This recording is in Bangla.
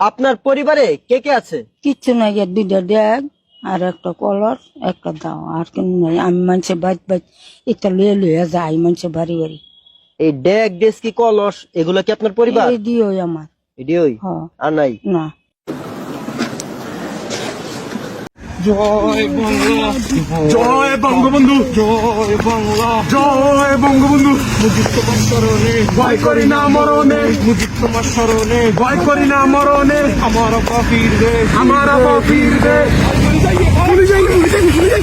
আপনার পরিবারে কে কে আছে? কিচ্ছু নাই এর দুইটা ড্যাগ আর একটা কলর একটা দাও। আর কেন নাই। আমি মানুষের বাজ বাজ এটা লুয়ে লুয়ে যাই মানুষের বাড়ি বাড়ি। এই ডেক ডেস্কি কলস এগুলো কি আপনার পরিবার? এই দিও আমার। এডিওই হ আর নাই? না। জয় বঙ্গবন্ধু জয় বাংলা জয় বঙ্গবন্ধু। মুজিব তোমার স্মরণে ভয় করি না মরণে। মুজিব তোমার স্মরণে ভয় করি না মরণে। আমার বাপির দেশ। আমার বাপির দেশ। ভুলে যাই ভুলে যাই ভুলে যাই।